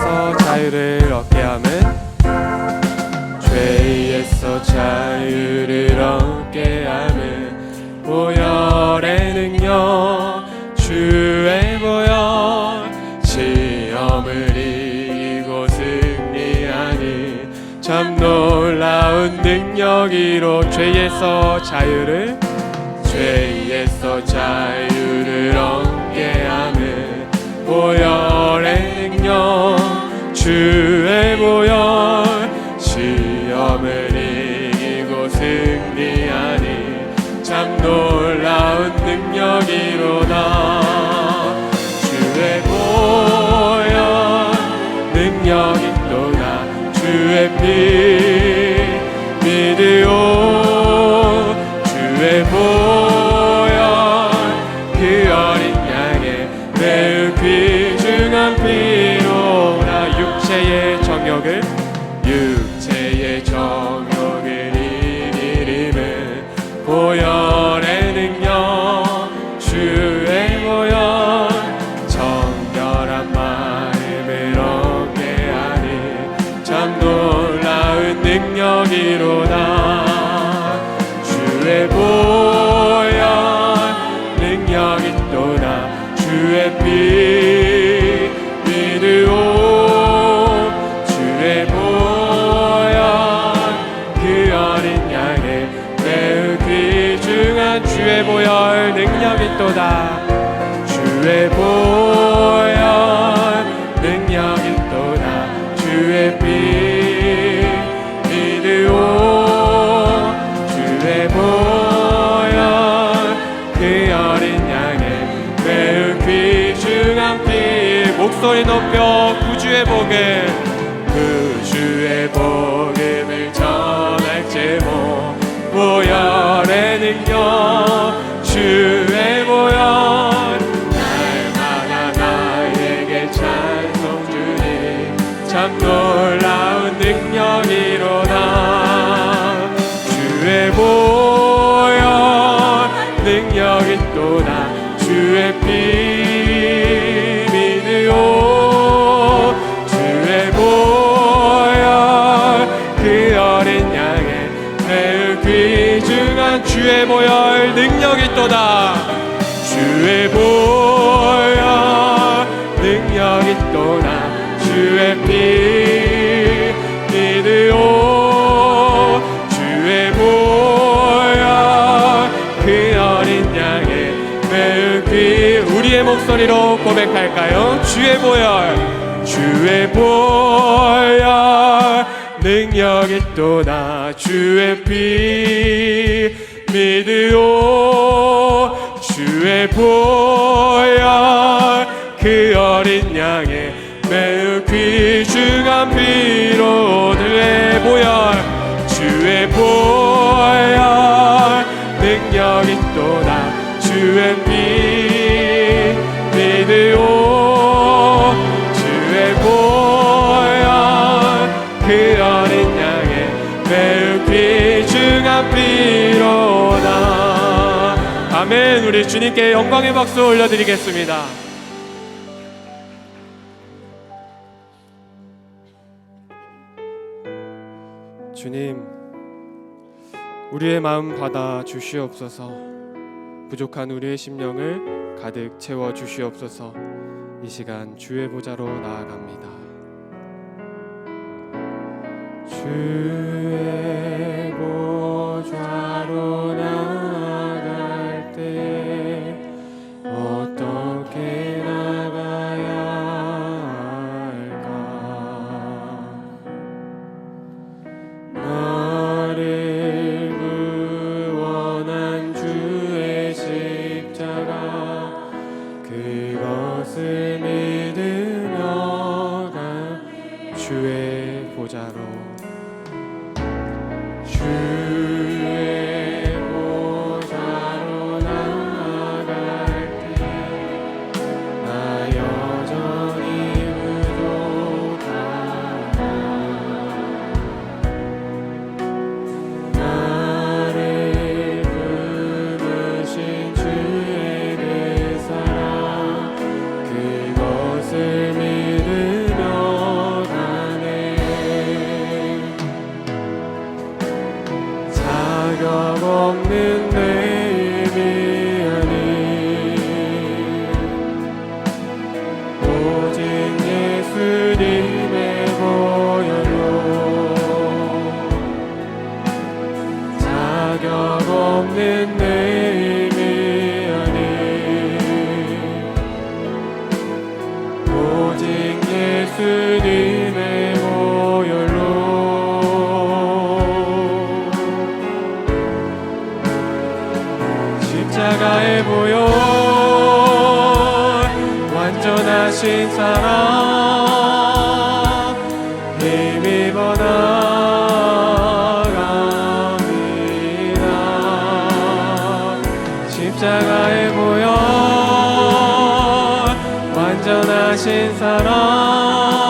죄에서 자유를 얻게 함은 죄에서 자유를 얻게 함은 보혈의 능력 주의 보혈 시험을 이기고 승리하니 참 놀라운 능력이로 죄에서 자유를 목소리 높여 구주의 복을 구주의 복음을 전할 제목 보혈의 능력 주의 보혈 능력이 또다. 주의 보혈 능력이 또다. 주의 피 믿으오. 주의 보혈 그 어린 양의 매우 귀 우리의 목소리로 고백할까요? 주의 보혈 주의 보혈 능력이 또다. 주의 피 믿으오 주의 보혈 그 어린 양의 우리 주님께 영광의 박수 올려드리겠습니다. 주님 우리의 마음 받아 주시옵소서. 부족한 우리의 심령을 가득 채워 주시옵소서. 이 시간 주의 보좌로 나아갑니다. 주 완전하신 사랑 힘입어 나갑니다. 십자가의 보혈 완전하신 사랑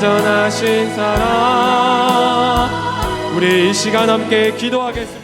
완전하신 사랑 우리 이 시간 함께 기도하겠습니다.